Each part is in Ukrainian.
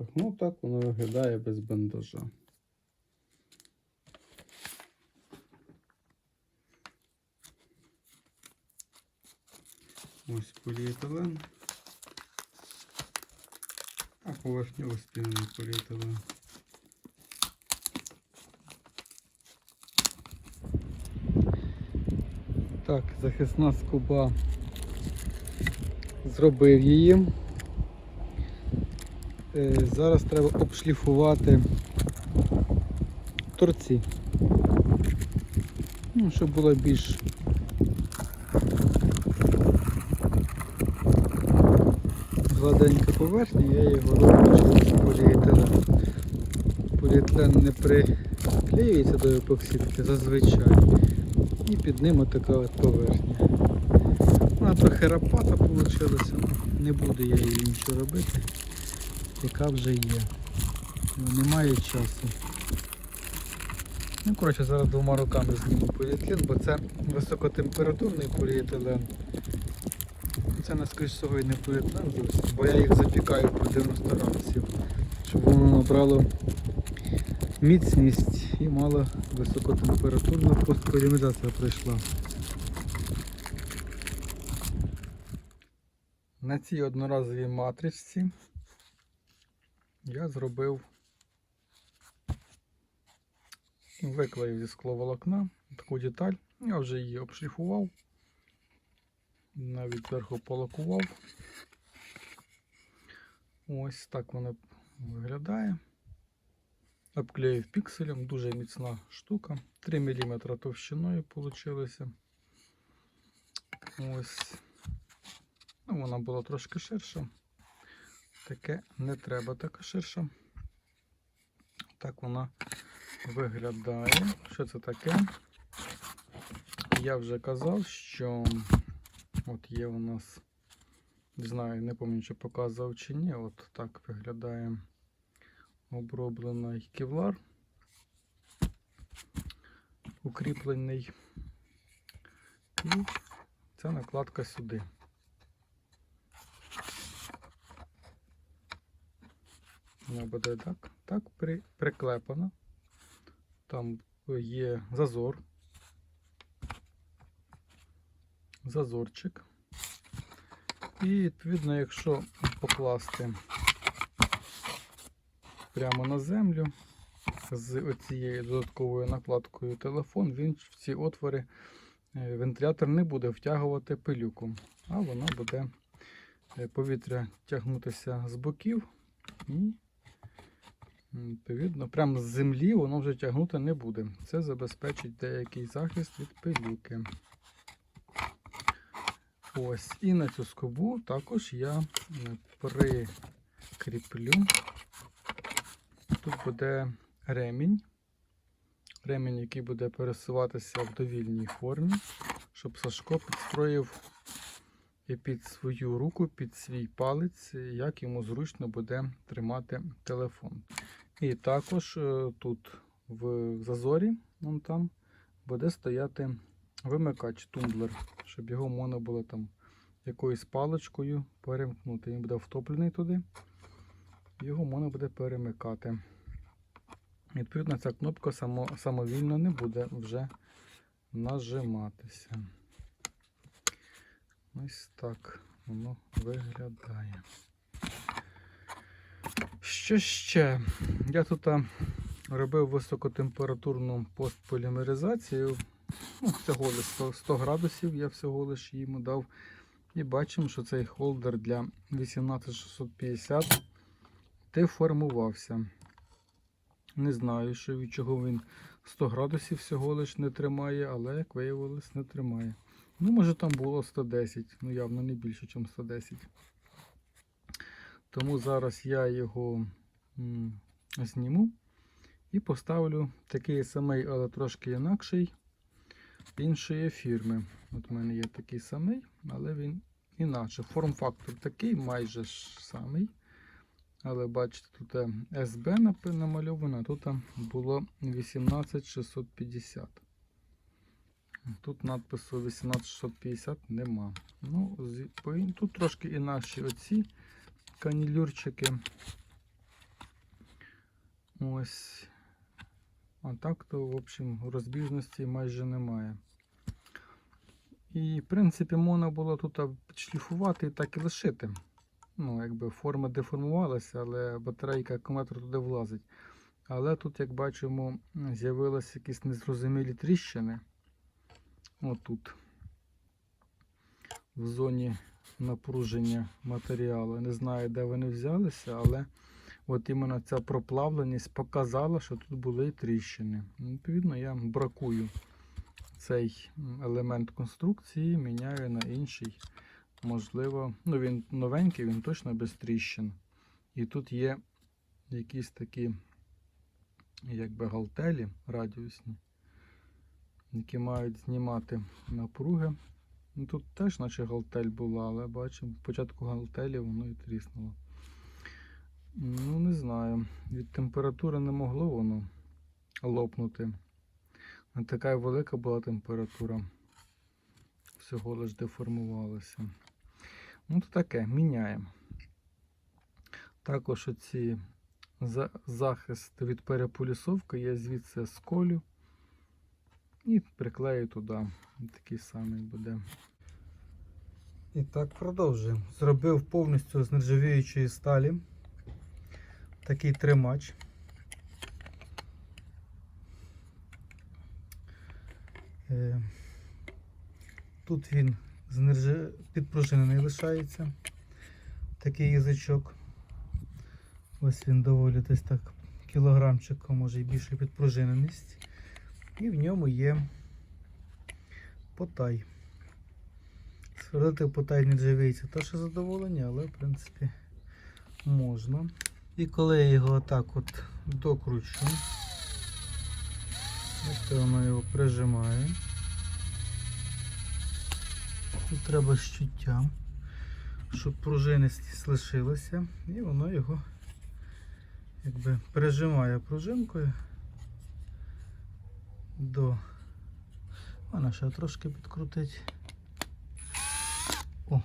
Так, ну так воно виглядає без бандажа. Ось поліетилен. А поверхнево спінений поліетилен. Так, захисна скоба зробив її. Е, Зараз треба обшліфувати торці. Ну, щоб було більш гладенька поверхня, я його роблю через поліетилен. Поліетилен не приклеюється до епоксидки зазвичай. І під ним отака от поверхня. Вона трохи рапата вийшла, не буду я її нічого робити, яка вже є. Ну, Немає часу. Ну, коротше, зараз двома руками зніму поліетилен, бо це високотемпературний поліетилен. Це всього і не поліетилен бо я їх запікаю по 90 градусів, щоб воно набрало міцність і мало високотемпературна постполімеризація пройшла. На цій одноразовій матричці я зробив виклеїв зі скловолокна таку деталь. Я вже її обшліфував, навіть зверху полакував. Ось так вона виглядає. Обклеїв пікселем, дуже міцна штука. 3 мм товщиною вийшло. Ось. Ну, вона була трошки ширша. Таке не треба така ширша. Так вона виглядає. Що це таке? Я вже казав, що от є у нас, не знаю, не пам'ятаю, чи показував чи ні. От так виглядає оброблений кевлар. Укріплений. І ця накладка сюди. Вона буде так, так при, приклепана. Там є зазор. Зазорчик. І відповідно, якщо покласти прямо на землю з оцією додатковою накладкою телефон, він в ці отвори е, вентилятор не буде втягувати пилюку, а вона буде е, повітря тягнутися з боків і Відповідно, прямо з землі воно вже тягнути не буде. Це забезпечить деякий захист від пилюки. Ось, і на цю скобу також я прикріплю. Тут буде ремінь. Ремінь, який буде пересуватися в довільній формі, щоб Сашко підстроїв і під свою руку, під свій палець, як йому зручно буде тримати телефон. І також е, тут в зазорі вон там, буде стояти вимикач тумблер, щоб його можна було там якоюсь паличкою перемкнути. Він буде втоплений туди, його можна буде перемикати. Відповідно, ця кнопка само, самовільно не буде вже нажиматися. Ось так воно виглядає. Що ще? Я тут робив високотемпературну постполімеризацію. Ну, всього лише 100, 100 градусів я всього лише йому дав. І бачимо, що цей холдер для 18650 деформувався. Не знаю, що від чого він 100 градусів всього лише не тримає, але, як виявилось, не тримає. Ну, може там було 110, ну явно не більше, ніж 110. Тому зараз я його зніму і поставлю такий самий, але трошки інакший іншої фірми. От у мене є такий самий, але він інакше. Форм-фактор такий, майже ж самий. Але бачите, тут SB намальовано, а тут було 18650. Тут надпису 18650 нема. Ну, Тут трошки інакші оці канілюрчики. Ось. А так то, в общем, розбіжності майже немає. І, в принципі, можна було тут підшліфувати і так і лишити. Ну, якби форма деформувалася, але батарейка акумулятор туди влазить. Але тут, як бачимо, з'явилися якісь незрозумілі тріщини. Отут. В зоні напруження матеріалу. Не знаю, де вони взялися, але от іменно ця проплавленість показала, що тут були тріщини. Відповідно, я бракую цей елемент конструкції, міняю на інший. Можливо, ну він новенький, він точно без тріщин. І тут є якісь такі, якби галтелі радіусні, які мають знімати напруги. Ну, тут теж наче галтель була, але бачимо, спочатку галтелі воно і тріснуло. Ну, не знаю. Від температури не могло воно лопнути. Не така велика була температура. Всього лиш деформувалося. Ну, то таке, міняємо. Також оці за- захист від переполісовки я звідси сколю і приклею туди. Такий самий буде. І так продовжуємо. Зробив повністю з нержавіючої сталі такий тримач. Е, Тут він підпружинений лишається. Такий язичок. Ось він доволі десь так кілограмчик, може і більше підпружиненість. І в ньому є потай. Сверлити потай нержавійця теж задоволення, але в принципі можна. І коли я його отак от докручу, ось воно його прижимає. Тут треба щуття, щоб пружинистість лишилася, і воно його якби прижимає пружинкою до. Вона ще трошки підкрутить. О,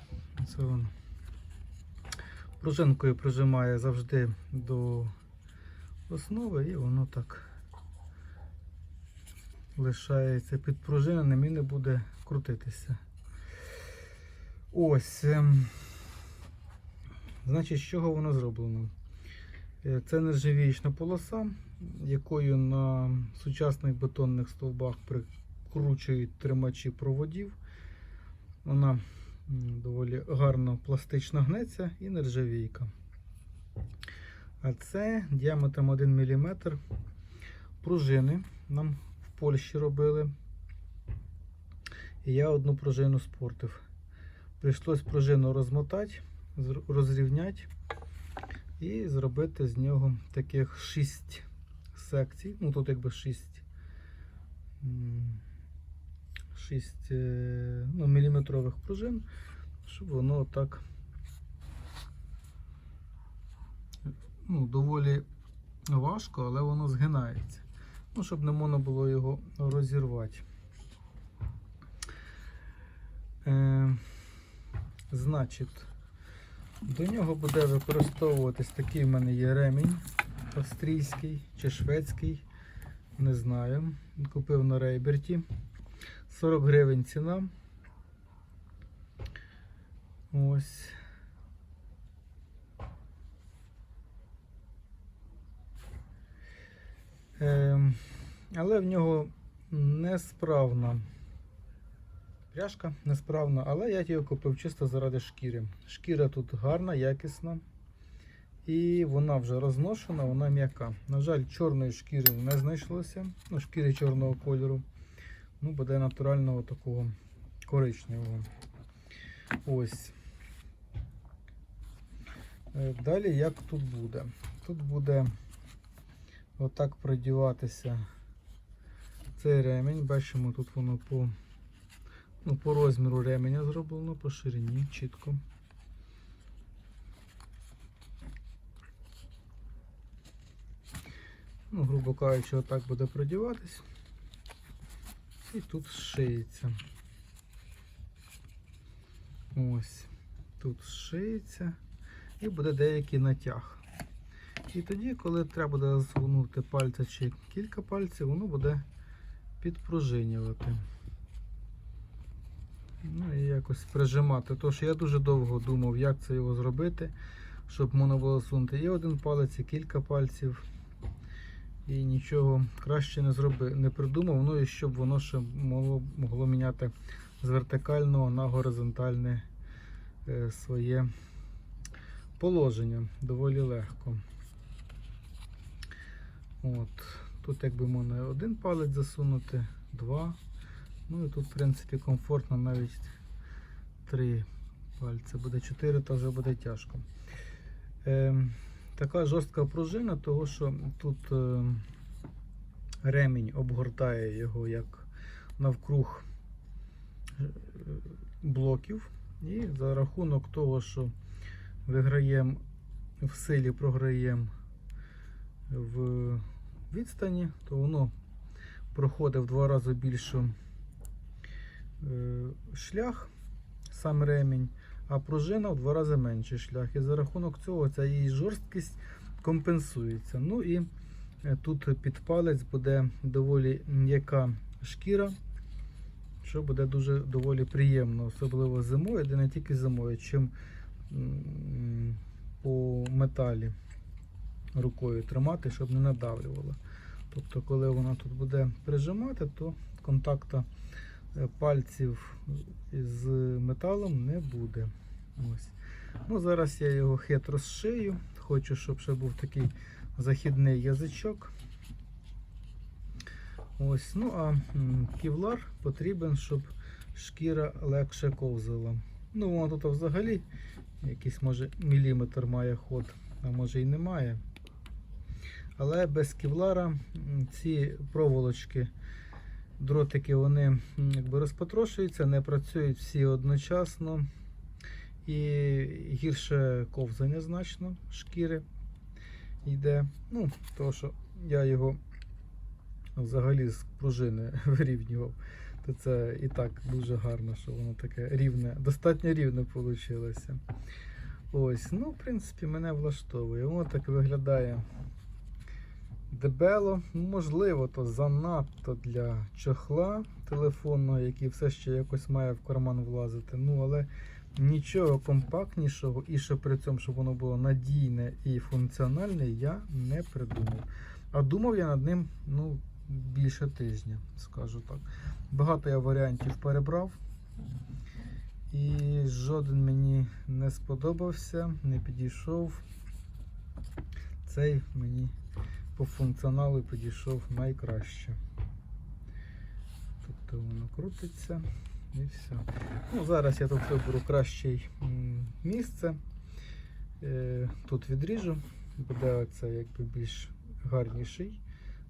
це воно. Пружинкою прижимає завжди до основи і воно так лишається підпружиненим і не буде крутитися. Ось. ем, Значить, з чого воно зроблено? Е, Це нержавіючна полоса, якою на сучасних бетонних стовбах прикручують тримачі проводів. Вона доволі гарно пластично гнеться і нержавійка. А це діаметром 1 мм пружини нам в Польщі робили. І я одну пружину спортив. Прийшлось пружину розмотати, розрівняти і зробити з нього таких 6 секцій. Ну тут якби 6, 6 ну, міліметрових пружин, щоб воно так ну, доволі важко, але воно згинається. Ну, щоб не можна було його розірвати. Е, значить, до нього буде використовуватись такий в мене є ремінь австрійський чи шведський. Не знаю. Купив на рейберті. 40 гривень ціна. Ось. Ем, але в нього несправна пряжка, несправна, але я його купив чисто заради шкіри. Шкіра тут гарна, якісна. І вона вже розношена, вона м'яка. На жаль, чорної шкіри не знайшлося. Ну, шкіри чорного кольору. Ну, буде натурального такого коричневого. Ось. Е, Далі як тут буде? Тут буде отак продіватися цей ремінь. Бачимо, тут воно по, ну, по розміру ременя зроблено, по ширині, чітко. Ну, грубо кажучи, отак буде продіватись. І тут зшиється. Ось. Тут зшиється. І буде деякий натяг. І тоді, коли треба буде засунути пальця чи кілька пальців, воно буде підпружинювати. Ну і якось прижимати. Тож я дуже довго думав, як це його зробити, щоб можна було сунути і один палець, і кілька пальців. І нічого краще не зроби, не придумав. Ну і щоб воно ще могло, могло міняти з вертикального на горизонтальне е, своє положення доволі легко. От. Тут якби можна один палець засунути, два. Ну і тут, в принципі, комфортно навіть три пальці. Буде чотири, то вже буде тяжко. Ем, така жорстка пружина, того що тут е, ремінь обгортає його як навкруг е, блоків. І за рахунок того, що виграємо в силі, програємо в відстані, то воно проходить в два рази більшу е, шлях, сам ремінь, а пружина в два рази менший шлях. І за рахунок цього ця її жорсткість компенсується. Ну і е, тут під палець буде доволі м'яка шкіра, що буде дуже доволі приємно, особливо зимою, де не тільки зимою, чим по металі рукою тримати, щоб не надавлювало. Тобто, коли вона тут буде прижимати, то контакту е, пальців з металом не буде. Ось. Ну, зараз я його хитро зшию. Хочу, щоб ще був такий західний язичок. Ось, ну а м, кевлар потрібен, щоб шкіра легше ковзала. Ну, вона тут взагалі якийсь може міліметр має ход, а може і немає. Але без кевлара м, ці проволочки, дротики, вони якби розпотрошуються, не працюють всі одночасно. І гірше ковзання значно шкіри йде. Ну, тому що я його взагалі з пружини вирівнював. То це і так дуже гарно, що воно таке рівне, достатньо рівне вийшло. Ось, ну, в принципі, мене влаштовує. Воно так виглядає дебело. Можливо, то занадто для чохла телефонного, який все ще якось має в карман влазити. Ну, але нічого компактнішого і ще при цьому, щоб воно було надійне і функціональне, я не придумав. А думав я над ним ну, більше тижня, скажу так. Багато я варіантів перебрав. І жоден мені не сподобався, не підійшов. Цей мені по функціоналу підійшов найкраще. Тобто воно крутиться і все. Ну, зараз я тут виберу краще місце. Е, Тут відріжу, буде оце якби більш гарніший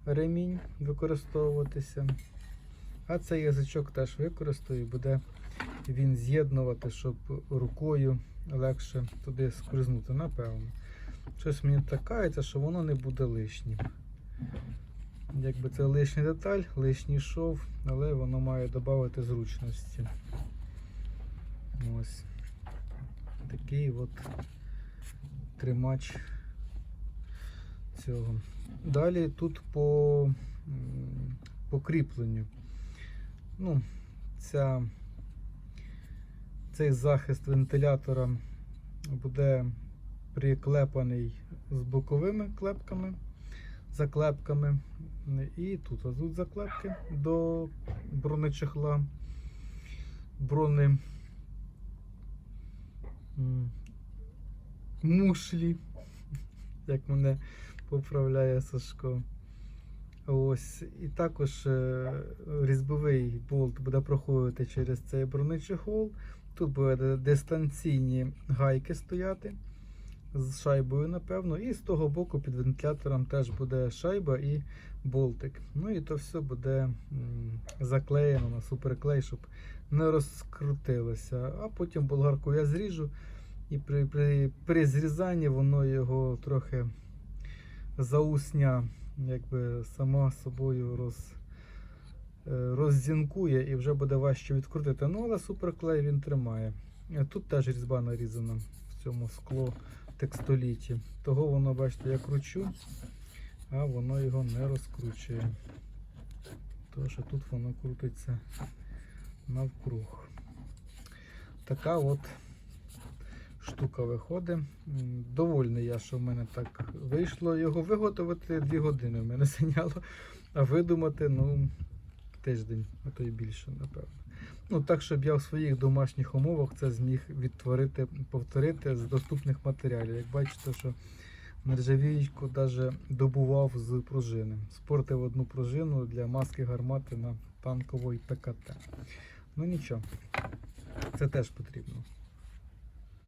ремінь використовуватися. А цей язичок теж використаю, буде він з'єднувати, щоб рукою легше туди скризнути, напевно. Щось мені так кається, що воно не буде лишнім. Якби це лишня деталь, лишній шов, але воно має додати зручності. Ось такий от тримач цього. Далі тут по покріпленню. Ну, ця, цей захист вентилятора буде приклепаний з боковими клепками, заклепками. І тут тут заклепки до бронечехла, брони мушлі, як мене поправляє Сашко. Ось, і також е, різьбовий болт буде проходити через цей бронечехол. Тут буде дистанційні гайки стояти з шайбою, напевно. І з того боку під вентилятором теж буде шайба і болтик. Ну і то все буде заклеєно на суперклей, щоб не розкрутилося. А потім болгарку я зріжу, і при, при, при зрізанні воно його трохи заусня якби сама собою роз, е, роззінкує і вже буде важче відкрутити. Ну, але суперклей він тримає. Тут теж різьба нарізана в цьому скло текстоліті. Того воно, бачите, я кручу, а воно його не розкручує. Тому що тут воно крутиться навкруг. Така от штука виходить. Довольний я, що в мене так вийшло. Його виготовити 2 години в мене зайняло, а видумати, ну, тиждень, а то й більше, напевно. Ну, так, щоб я в своїх домашніх умовах це зміг відтворити, повторити з доступних матеріалів. Як бачите, що нержавіючку навіть добував з пружини. Спортив одну пружину для маски гармати на танкової ПКТ. Ну нічого, це теж потрібно.